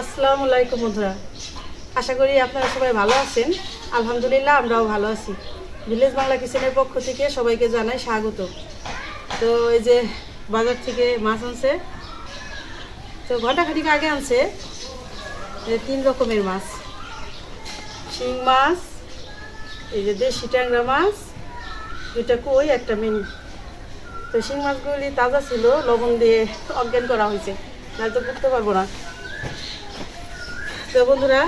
আসসালামু আলাইকুম বন্ধুরা। আশা করি আপনারা সবাই ভালো আছেন। আলহামদুলিল্লাহ আমরাও ভালো আছি। ভিলেজ বাংলা কিচেনের পক্ষ থেকে সবাইকে জানাই স্বাগত। তো এই যে বাজার থেকে মাছ আনছে, তো ঘণ্টা খানিক আগে আনছে তিন রকমের মাছ। শিং মাছ, এই যে দেশি ট্যাংরা মাছ, দুইটা কই, একটা মিনি। তো শিং মাছগুলি তাজা ছিল, লবণ দিয়ে অজ্ঞান করা হয়েছে নয়তো করতে পারব না। তো বন্ধুরা,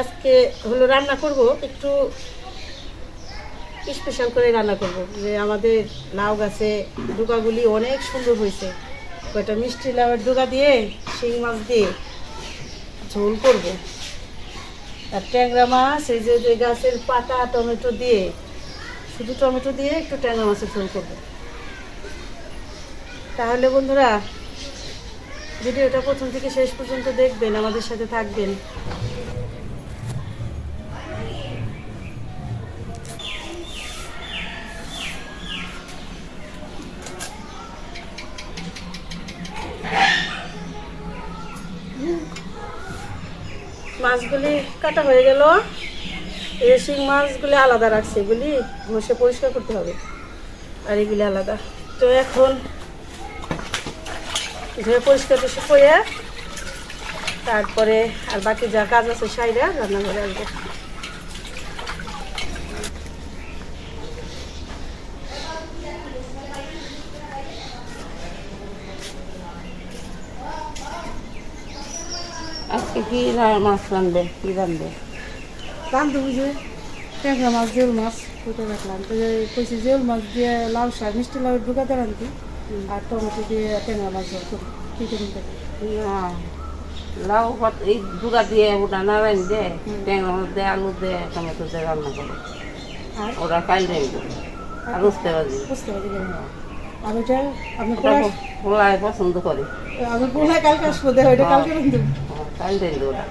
আজকে হলো রান্না করব, একটু স্পেশাল করে রান্না করব। যে আমাদের লাউ গাছে ডুকাগুলি অনেক সুন্দর হয়েছে। কয়টা মিষ্টি লাউয়ের ডুকা দিয়ে শিং মাছ দিয়ে ঝোল করব। আর ট্যাংরা মাছ, এই যে যে গাছের পাতা, টমেটো দিয়ে, শুধু টমেটো দিয়ে একটু ট্যাংরা মাছের ঝোল করব। তাহলে বন্ধুরা ভিডিওটা প্রথম থেকে শেষ পর্যন্ত দেখবেন, আমাদের সাথে থাকবেন। মাছগুলি কাটা হয়ে গেল। শিং মাছগুলি আলাদা রাখছে, এগুলি ঘষে পরিষ্কার করতে হবে। আর এগুলি আলাদা। তো এখন ধুয়ে পরিষ্কার টরিষ্কার করে তারপরে আর বাকি যা কাজ আছে সাইরা রান্নাঘরে আসব। আজকে কি মাছ রানবে কি রানবে রান্ধতে বুঝে ট্যাংরা মাছ জেল মাছ কোথায় রাখলাম। তো কইছি জেল মাছ দিয়ে লাউ শাক মিষ্টি লাউ ঢুকাতে রান্ধি আর টমেটো দিয়ে ট্যাংরা মাছ করুন না লাউ পাত এই দুগা দিয়ে ওটা নারায়ণ দে ট্যাংরা মাছ দে আলু দে টমেটো দে রান্না করে ওরা কাল দেব আর উঠতে পারি বুঝতে পারি আর ওইটা আপনি ওটা পোলায় পছন্দ করে আমি পোলায় কালকে আসব দেখ ওইটা কালকে রান্ধব হ্যাঁ, কাল দেব ওটা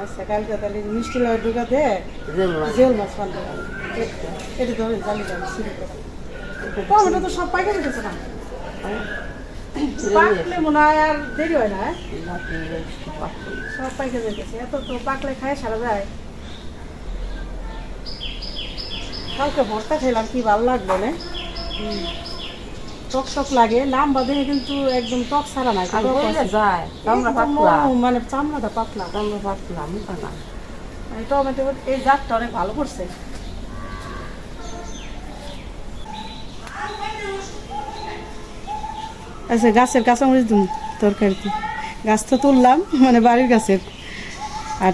আচ্ছা কালকে তাহলে মিষ্টি লাউ জেল মাছ জেল মাছ রান্ধতে এটা ধরে জানি জানি শুরু করে টমেটো তো সব পাইকারি গেছে না পাকলে মনে হয় আর দেরি হয় না হ্যাঁ? সব পাইকে যেতেছে এত তো পাকলে খায় সারা যায়। কালকে ভর্তা খেলাম কি ভালো লাগল না? টক টক লাগে লাম্বা দেখে কিন্তু একদম টক ছাড়া না আর বইলে যায় মানে চামড়াটা পাতলা। আমরা পাতলা টমেটো এই জাতটা অনেক ভালো করছে। আচ্ছা গাছের কাঁচামরিচ দিন তরকারিতে। গাছ তো তুললাম মানে বাড়ির গাছের আর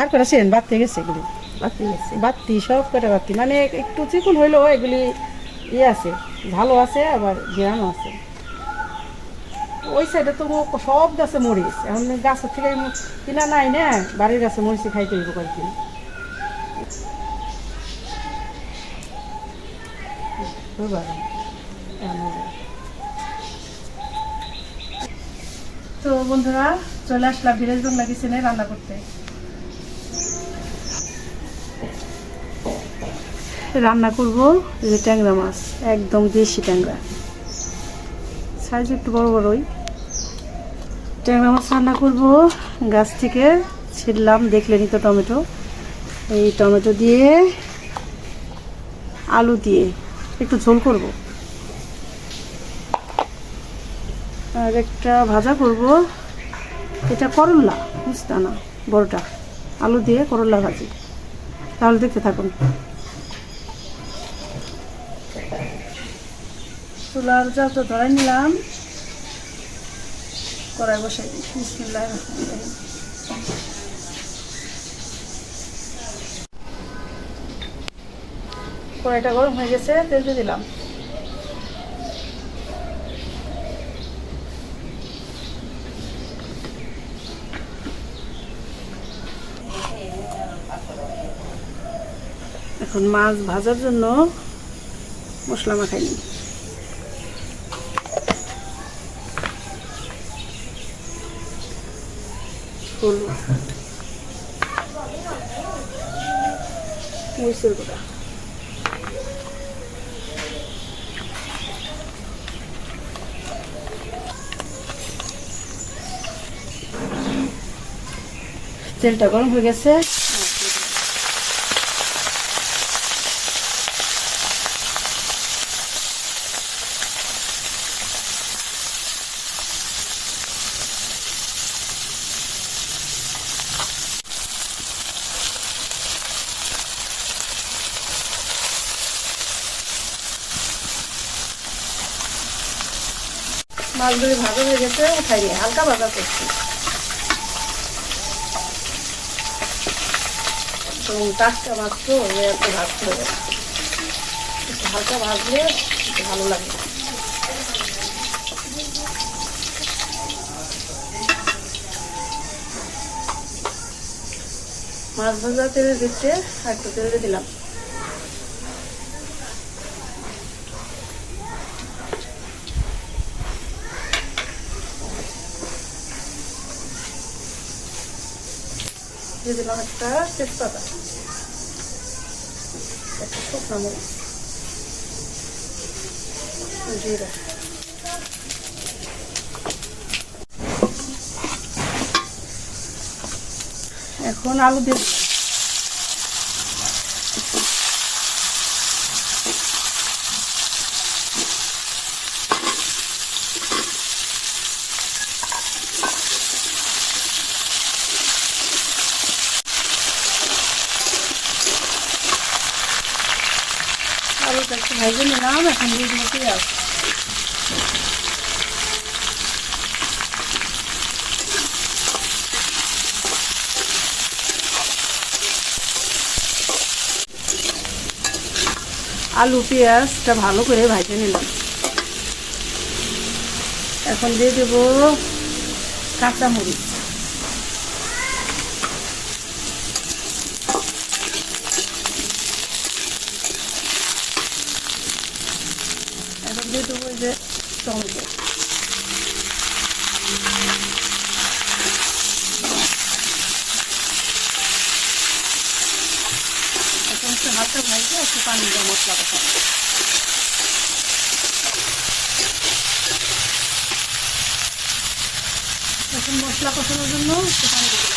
আর কটা সেন বাড়তে গেছে এগুলি। বাতি গেছে। বাত্তি সব কটা বাত্তি মানে একটু চিকুন হইলেও এগুলি ইয়ে আছে ভালো আছে আবার গ্রামও আছে। ওই সাইডে তো সব গাছে মরিচ। এখন গাছের থেকে কিনা নাই না বাড়ির গাছে মরিচ খাইতে হইব কয়েকদিন। বুঝলাম। এমন হয়ে যায়। তো বন্ধুরা, চলে আসলাম ভিলেজ বাংলা কিচেনে রান্না করতে। রান্না করব যে ট্যাংরা মাছ, একদম দেশি ট্যাংরা। সাইজ একটু বড় বড়ই। ট্যাংরা মাছ রান্না করব, গাছ থেকে ছিললাম দেখলেনি তো টমেটো। এই টমেটো দিয়ে আলু দিয়ে একটু ঝোল করব। আর একটা ভাজা করব। এটা করল্লা বুঝতে না, বড়টা। আলু দিয়ে করল্লা ভাজি। তাহলে দেখতে থাকুন। চুলার জালটা ধরে নিলাম। কড়াই বসাই রহিম। কড়াইটা গরম হয়ে গেছে, তেল দিয়ে দিলাম। এখন মাছ ভাজার জন্য মশলা মাখাই গুঁড়া। তেলটা গরম হয়ে গেছে। মাছগুলি ভাজা হয়ে গেছে, উঠাই নিয়ে হালকা ভাজা করছি। টাটকা মাছ তো একটু ভাজতে হবে একটু হালকা ভাজলে একটু ভালো লাগে। মাছ ভাজা তেলে দিচ্ছে, আর একটু তেলে দিলাম। দিয়ে দিলাম একটা তেজপাতা একটা শুকনো মরিচ জিরা এখন আলু দিয়ে দিলাম। আলুটা একটু ভেজে নিলাম এখন দিয়ে দিবো পেঁয়াজ আলু, পেঁয়াজটা ভালো করে ভাজে নিলাম। এখন দিয়ে দেব কাঁচামরিচ এখন দিয়ে দেবো এই যে টমেটো একটু হাতে ভাজবো একটু পানি দিয়ে মশলা পাঠাবো এখন মশলা কষানোর জন্য একটু পানি দিয়ে।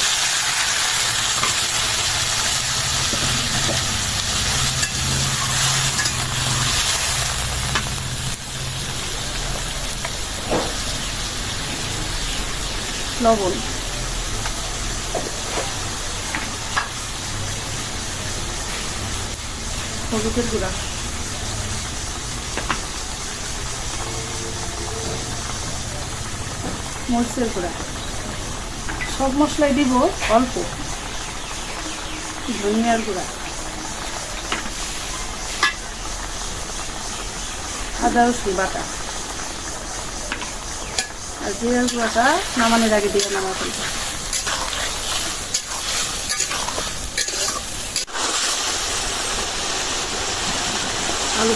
লবণ হলুদের গুঁড়া। মরিচের গুঁড়া। সব মশলাই দিব অল্প। ধনিয়ার গুঁড়া। আদা, রসুন বাটা। আর জিরার গুঁড়াটা নামানোর আগে দিয়ে নামা ফেলব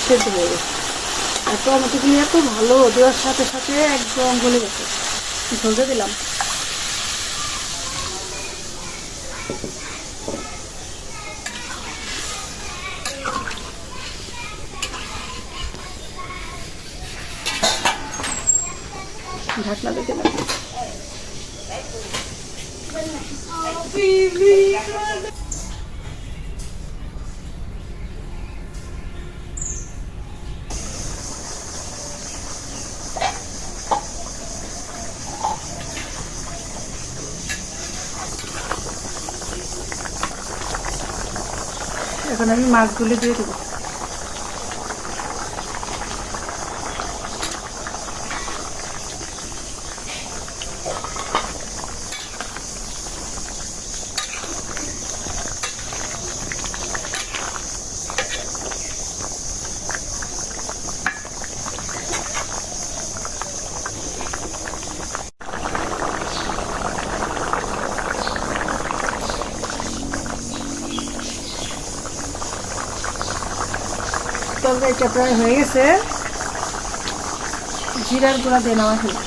সেদ্ধ হয়ে গেছে আর টমেটোগুলি এত ভালো, দেওয়ার সাথে সাথে একদম গলে গেছে। ঝলতে দিলাম? ঢাকনা দিয়ে দিলাম। এখন আমি মাছগুলো দিয়ে দেবো। তরকারিটা প্রায় হয়ে গেছে জিরার গুঁড়া দিয়ে নেওয়া হলো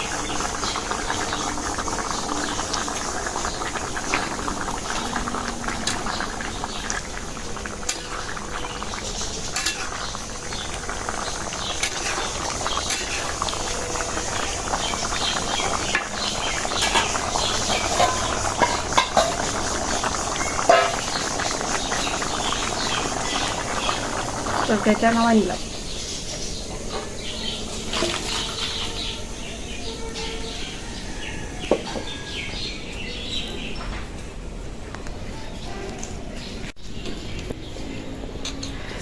তরকারিটা নামাই নিলাম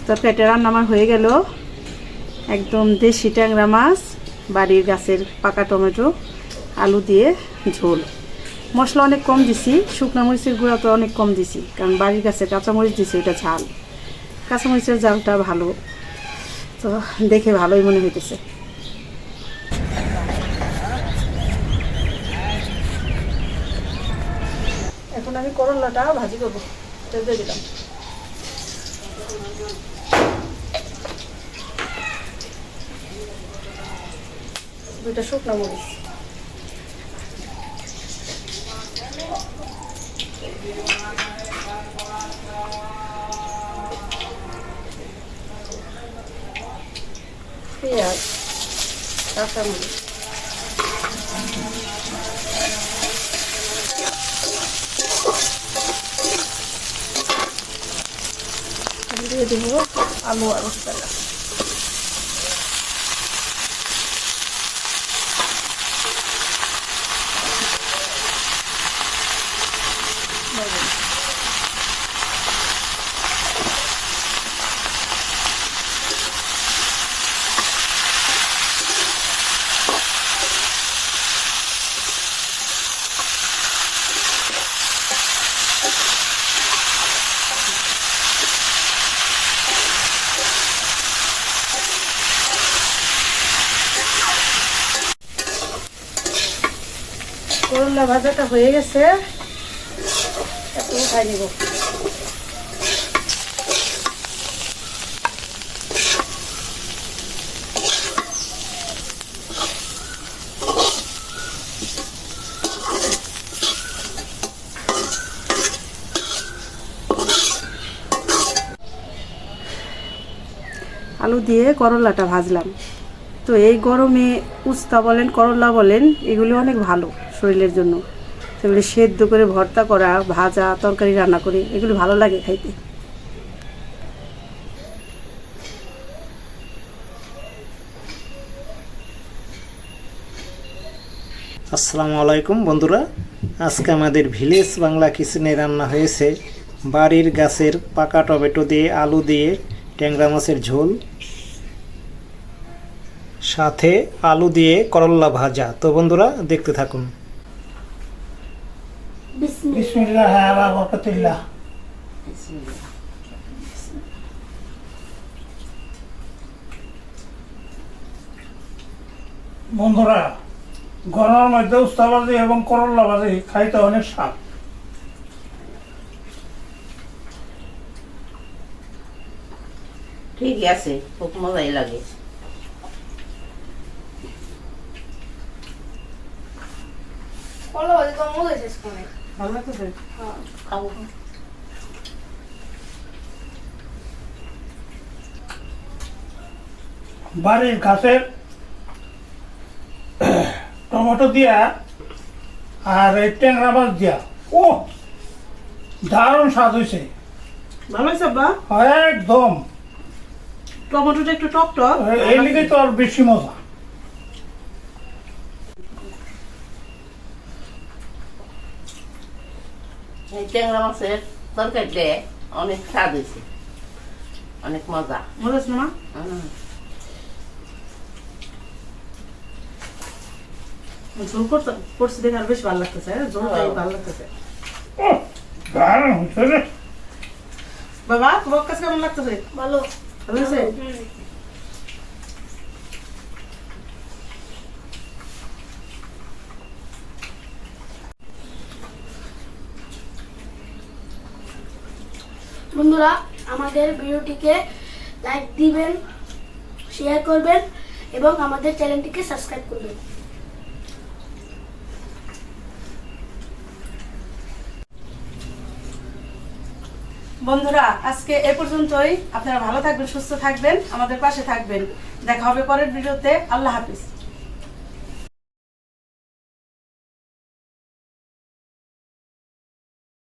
তরকারিটা রান্না আমার হয়ে গেল। একদম দেশি ট্যাংরা মাছ, বাড়ির গাছের পাকা টমেটো, আলু দিয়ে ঝোল। মশলা অনেক কম দিছি, শুকনো মরিচের গুঁড়া তো অনেক কম দিছি, কারণ বাড়ির গাছের কাঁচামরিচ দিছি ওটা ঝাল। কাঁচামরিচের ঝালটা ভালো। তো দেখে ভালোই মনে হইতেছে। এখন আমি করলাটা ভাজি করব। দিয়ে দিলাম। দুইটা শুকনো মরিচ। পেঁয়াজ কাঁচামরিচ দিয়ে দিব আলু আর মশলা করলা ভাজাটা হয়ে গেছে। নিব। আলু দিয়ে করলাটা ভাজলাম। তো এই গরমে উস্তা বলেন, করলা বলেন, এগুলি অনেক ভালো। শরীরের জন্য। সেগুলি সেদ্ধ করে ভর্তা করা, ভাজা, তরকারি রান্না করে, এগুলি ভালো লাগে খাইতে। আসসালামু আলাইকুম বন্ধুরা। আজকে আমাদের ভিলেজ বাংলা কিচেনে রান্না হয়েছে বাড়ির গাছের পাকা টমেটো দিয়ে, আলু দিয়ে, ট্যাংরা মাছের ঝোল, সাথে আলু দিয়ে করল্লা ভাজা। তো বন্ধুরা, দেখতে থাকুন। বিসমিল্লাহ বরকতিল্লাহ বন্ধুরা গরমের মধ্যে উস্তাবাজি এবং করল্লা ভাজি খাইতে অনেক স্বাদ। ঠিকই আছে, খুব মজাই লাগে কলা ভাজি তো মজা শেষ করে ভালো লাগতেছে খাব বাড়ির গাছের টমেটো দিয়া আর এই ট্যাংরা মাছ দিয়া। ও দারুণ স্বাদ হয়েছে ভালো হয়েছে আব্বা? একদম। টমেটোটা একটু টক টক। এই লিগে তো আর বেশি মজা। ট্যাংরা মাছের তরকারিতে অনেক স্বাদ হয়েছে। অনেক মজা। মজা আছে না? ঝোল করতে করছি দেখে আর বেশ ভালো লাগতেছে হ্যাঁ? ঝোলটাই। ভালো লাগতেছে। বাবা তোমার কাছে কেমন লাগতেছে? ভালো। ভালো হয়েছে? বন্ধুরা, আমাদের ভিডিওটিকে লাইক দিবেন শেয়ার করবেন এবং আমাদের চ্যানেলটিকে সাবস্ক্রাইব করবেন। বন্ধুরা, আজকে এ পর্যন্তই। আপনারা ভালো থাকবেন, সুস্থ থাকবেন, আমাদের পাশে থাকবেন। দেখা হবে পরের ভিডিওতে। আল্লাহ হাফিজ।